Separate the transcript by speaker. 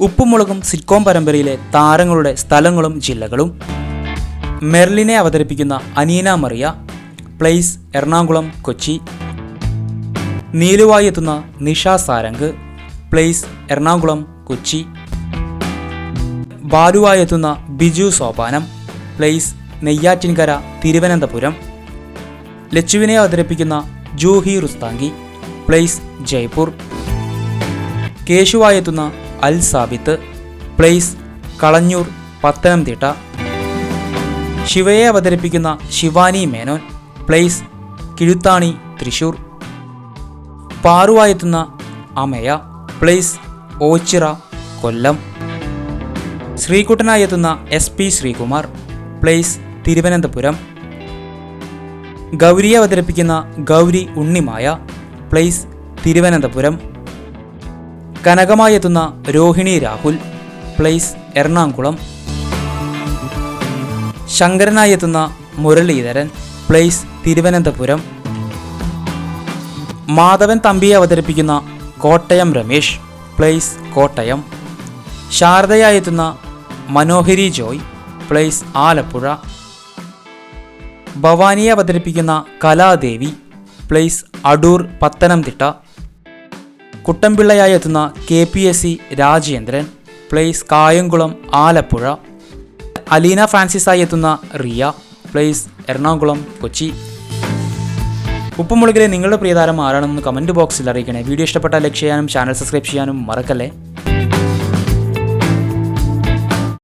Speaker 1: ഉപ്പുമുളകും sitcom പരമ്പരയിലെ താരങ്ങളുടെ സ്ഥലങ്ങളും ജില്ലകളും. മെർലിനെ അവതരിപ്പിക്കുന്ന അനീന മറിയ പ്ലേസ് എറണാകുളം കൊച്ചി. നീലുവായി എത്തുന്ന നിഷ സാരംഗ് പ്ലേസ് എറണാകുളം കൊച്ചി. ബാലുവായി എത്തുന്ന ബിജു സോപാനം പ്ലേസ് നെയ്യാറ്റിൻകര തിരുവനന്തപുരം. ലച്ചുവിനെ അവതരിപ്പിക്കുന്ന ജൂഹി റുസ്താങ്കി പ്ലേസ് ജയ്പൂർ. കേശുവായി എത്തുന്ന അൽ സാബിത്ത് പ്ലേസ് കളഞ്ഞൂർ പത്തനംതിട്ട. ശിവയെ അവതരിപ്പിക്കുന്ന ശിവാനി മേനോൻ പ്ലേസ് കിഴുത്താണി തൃശൂർ. പാറുവായെത്തുന്ന അമയ പ്ലേസ് ഓച്ചിറ കൊല്ലം. ശ്രീകുട്ടനായി എത്തുന്ന S P Sreekumar place Thiruvananthapuram. ഗൗരിയെ അവതരിപ്പിക്കുന്ന ഗൗരി ഉണ്ണിമായ പ്ലേസ് തിരുവനന്തപുരം. കനകമായി എത്തുന്ന രോഹിണി രാഹുൽ പ്ലേസ് എറണാകുളം. ശങ്കരനായി എത്തുന്ന മുരളീധരൻ പ്ലേസ് തിരുവനന്തപുരം. മാധവൻ തമ്പിയെ അവതരിപ്പിക്കുന്ന കോട്ടയം രമേശ് പ്ലേസ് കോട്ടയം. ശാരദയായി എത്തുന്ന മനോഹരി ജോയ് പ്ലേസ് ആലപ്പുഴ. ഭവാനിയെ അവതരിപ്പിക്കുന്ന കലാദേവി പ്ലേസ് അടൂർ പത്തനംതിട്ട. കുട്ടമ്പിള്ളയായി എത്തുന്ന K P S C Rajendran place Kayamkulam Alappuzha. Aleena ഫ്രാൻസിസായി എത്തുന്ന റിയ പ്ലേസ് എറണാകുളം കൊച്ചി. ഉപ്പുമുളകിലെ നിങ്ങളുടെ പ്രിയതാരം ആരാണെന്ന് കമന്റ് ബോക്സിൽ അറിയിക്കണേ. വീഡിയോ ഇഷ്ടപ്പെട്ടാൽ ലൈക്ക് ചെയ്യാനും ചാനൽ സബ്സ്ക്രൈബ് ചെയ്യാനും മറക്കല്ലേ?